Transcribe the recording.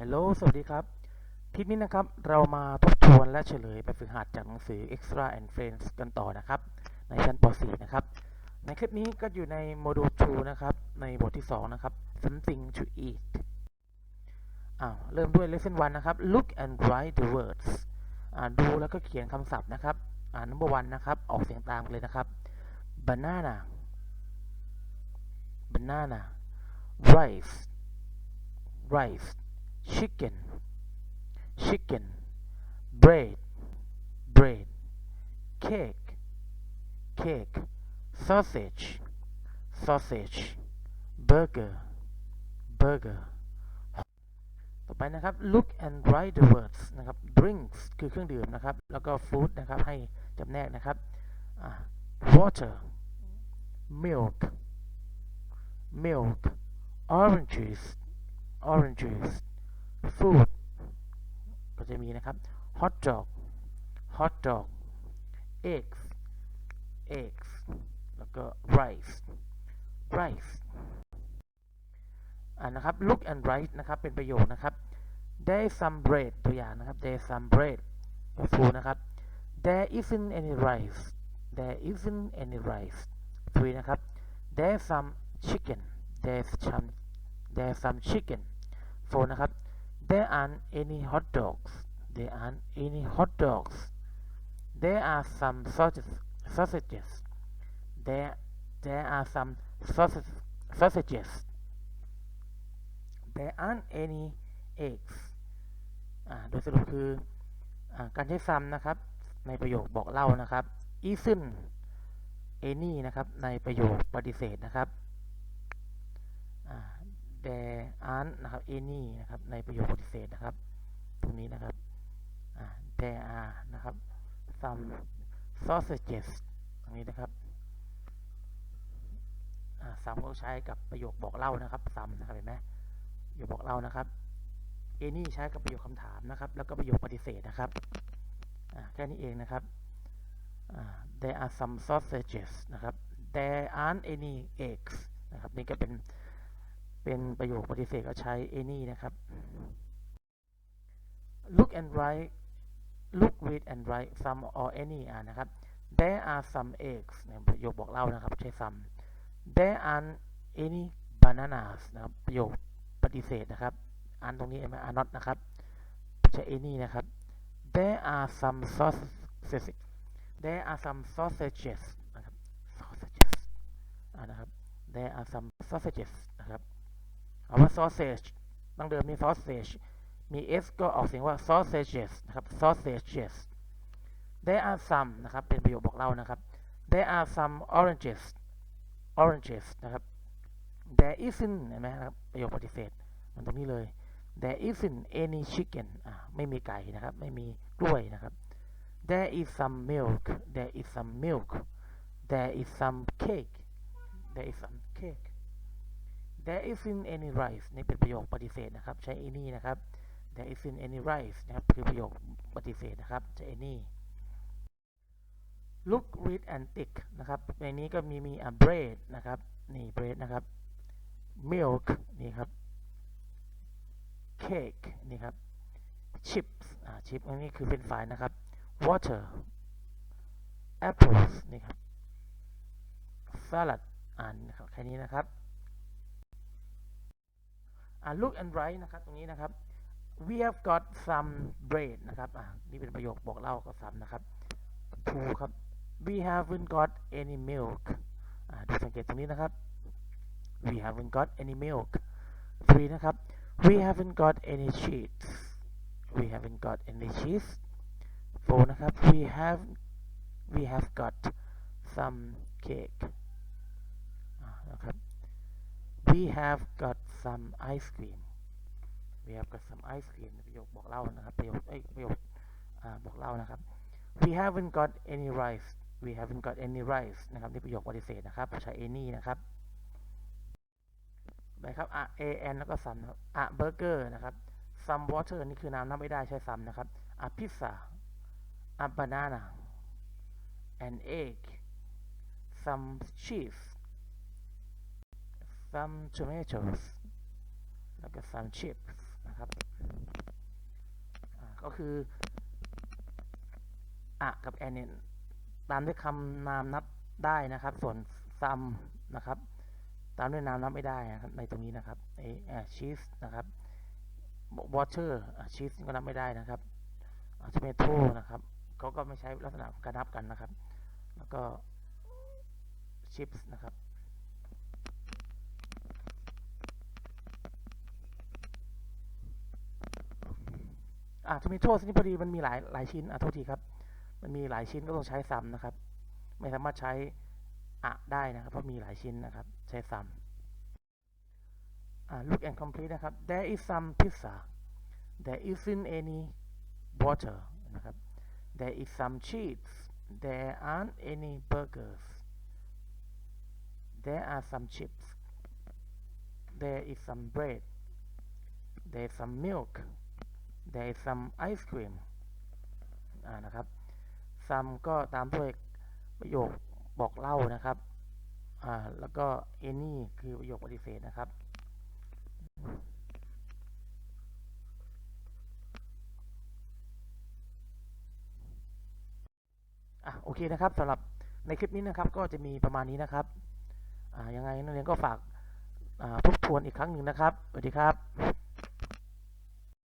ฮัลโหล สวัสดีครับ คลิปนี้นะครับ เรามาทบทวนและเฉลยแบบฝึกหัดจากหนังสือ Extra and Friends กันต่อนะครับ ในชั้นป .4 นะครับ ในคลิปนี้ก็อยู่ในโมดูล 2 นะครับ ในบทที่ 2 นะครับ something to eat อ้าวเริ่มด้วย lesson 1 นะครับ look and write the words อ่าดูแล้วก็เขียนคำศัพท์นะครับ อ่า number one นะครับ ออกเสียงตามเลยนะครับ banana banana rice rice chicken chicken bread bread cake cake sausage sausage burger burger ต่อไปนะครับ look and write the words นะครับ drinks คือเครื่องดื่มนะครับ แล้วก็ food นะครับ ให้จำแนกนะครับอ่า water milk milk oranges oranges food ก็จะมีนะครับ hot dog hot dog eggs eggs แล้วก็ rice rice อ่านะครับ look and write นะครับ เป็นประโยคนะครับ there is some bread ตัวอย่างนะครับ there is some bread ก็ food นะครับ there isn't any rice there isn't any rice 3นะครับ there's some chicken there's some there's some chicken 4นะครับ there aren't any hot dogs there aren't any hot dogs there are some sausages sausages there there are some sausage, sausages there aren't any eggs อ่าโดยสรุปคืออาการใช้ some นะครับ ในประโยคบอกเล่านะครับ isn't any นะครับ ในประโยคปฏิเสธนะครับ there aren't นะครับ any นะครับ ในประโยคปฏิเสธนะครับ ตรงนี้นะครับ there are นะครับ some sausages ตรงนี้นะครับ some ก็ใช้กับประโยคบอกเล่านะครับ some นะครับเห็นไหมประโยคบอกเล่านะครับ any ใช้กับประโยคคำถามนะครับ แล้วก็ประโยคปฏิเสธนะครับแค่นี้เองนะครับ there are some sausages นะครับ there aren't any eggs นะครับนี่ก็เป็น เป็นประโยคปฏิเสธก็ใช้ any นะครับ look and write look read and write some or any อ่านะครับ there are some eggs นี่ยประโยคบอกเล่านะครับ ใช้ some there aren't any bananas นะครับประโยคปฏิเสธนะครับอันตรงนี้ are not นะครับใช้ any นะครับ there are some sausages there are some sausages นะครับ sausages อ่านะครับ there are some sausages เอาว่า sausage ตั้งเดิมมี sausage มี s ก็ออกเสียงว่า sausages นะครับ sausages there are some นะครับ เป็นประโยคบอกเล่านะครับ there are some oranges oranges นะครับ there isn't เห็นไหมครับ ประโยคปฏิเสธมันตรงนี้เลย there isn't any chicken อ่าไม่มีไก่นะครับ ไม่มีกล้วยนะครับ there is some milk there is some milk there is some cake there is some cake there isn't any rice นี่เป็นประโยคปฏิเสธนะครับ ใช้ any นะครับ there isn't any rice นะครับคือประโยคปฏิเสธนะครับใช้ any look read and tick นะครับ ในนี้ก็มีมี a bread นะครับ นี่ bread นะครับ milk นี่ครับ cake นี่ครับ chips อ่า chips อันนี้คือเป็นฝ่ายนะครับ water apples นี่ครับ salad อ่านนะครับแค่นี้นะครับ look and write นะครับ ตรงนี้นะครับ we have got some bread นะครับ อ่า นี่เป็นประโยคบอกเล่าก็ซ้ำนะครับ two ครับ we haven't got any milk อ่า ดูสังเกตตรงนี้นะครับ we haven't got any milk three นะครับ we haven't got any cheese we haven't got any cheese four นะครับ we have we have got some cake อ่านะครับ we have got some ice cream we have got some ice cream ประโยคบอกเล่านะครับประโยคเอ้ยประโยคอ่าบอกเล่านะครับ we haven't got any rice we haven't got any rice นะครับนี่ประโยคปฏิเสธนะครับใช้ any นะครับไปครับ a a n แล้วก็ some นะครับ a burger นะครับ some water นี่คือน้ำน้ำไม่ได้ใช้ some นะครับ a pizza a banana an egg some cheese some tomatoes แล้วก็ some chips นะครับก็คืออะกับแอนเนี่ยตามด้วยคำนามนับได้นะครับ ส่วน some นะครับ ตามด้วยนามนับไม่ได้นะครับ ในตรงนี้นะครับเอชีสนะครับ water ชีสก็นับไม่ได้นะครับ t o m a t o นะครับเขาก็ไม่ใช้ลักษณะการนับกันนะครับ แล้วก็ chips นะครับ อะ tomato นี่พอดีมันมีหลายหลายชิ้นอะโทษทีครับ มันมีหลายชิ้นก็ต้องใช้ซ้ำนะครับ ไม่สามารถใช้อะได้นะครับ เพราะมีหลายชิ้นนะครับ ใช้ซ้ำอ่า look and complete นะครับ there is some pizza there isn't any water นะครับ there is some cheese there aren't any burgers there are some chips there is some bread there is some milk there is some ice cream อ่านะครับ some ก็ตามด้วยประโยคบอกเล่านะครับอ่าแล้วก็ any คือประโยคปฏิเสธนะครับอะโอเคนะครับสำหรับในคลิปนี้นะครับก็จะมีประมาณนี้นะครับอ่ายังไงนักเรียนก็ฝากทบทวนอีกครั้งหนึ่งนะครับสวัสดีครับ